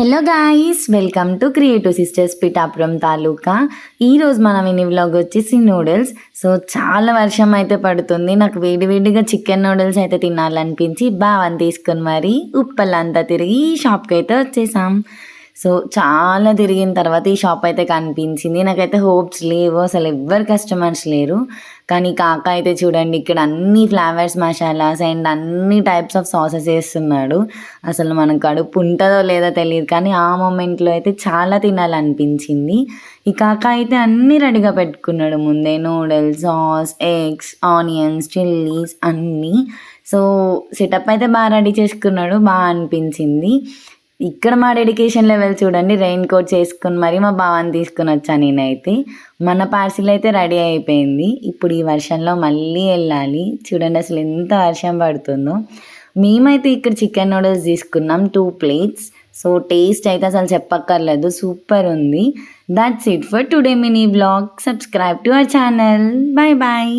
Hello guys welcome to creative sisters Pithapuram taluka ఈరోజు మన mini vlog వచ్చేసి noodles so చాలా వర్షం అయితే పడుతుంది. నాకు వేడివేడిగా చికెన్ నూడిల్స్ అయితే తినాలనిపించి బావని తీసుకొని మరి ఉప్పలంతా తిరిగి షాప్కి అయితే వచ్చేసాం. సో చాలా తిరిగిన తర్వాత ఈ షాప్ అయితే కనిపించింది. నాకైతే హోప్స్ లేవు. అసలు ఎవ్వరు కస్టమర్స్ లేరు. కానీ కాక అయితే చూడండి ఇక్కడ అన్ని ఫ్లేవర్స్ మసాలాస్ అండ్ అన్ని టైప్స్ ఆఫ్ సాసెస్ వేస్తున్నాడు. అసలు మన కడుపు ఉంటుందో లేదో తెలియదు కానీ ఆ మూమెంట్లో అయితే చాలా తినాలనిపించింది. ఈ కాక అయితే అన్ని రెడీగా పెట్టుకున్నాడు. ముందే noodles sauce eggs onions chillies అన్నీ. సో సెటప్ అయితే బాగా రెడీ చేసుకున్నాడు. బాగా అనిపించింది. ఇక్కడ మా డెడికేషన్ లెవెల్ చూడండి రెయిన్ కోట్ చేసుకుని మరి మా బావని తీసుకుని వచ్చాను నేనైతే. మన పార్సిల్ అయితే రెడీ అయిపోయింది. ఇప్పుడు ఈ వర్షంలో మళ్ళీ వెళ్ళాలి. చూడండి అసలు ఎంత వర్షం పడుతుందో. మేమైతే ఇక్కడ చికెన్ నూడిల్స్ తీసుకున్నాం టూ ప్లేట్స్ సో టేస్ట్ అయితే అసలు చెప్పక్కర్లేదు. సూపర్ ఉంది. That's it for today mini blog subscribe to our channel bye bye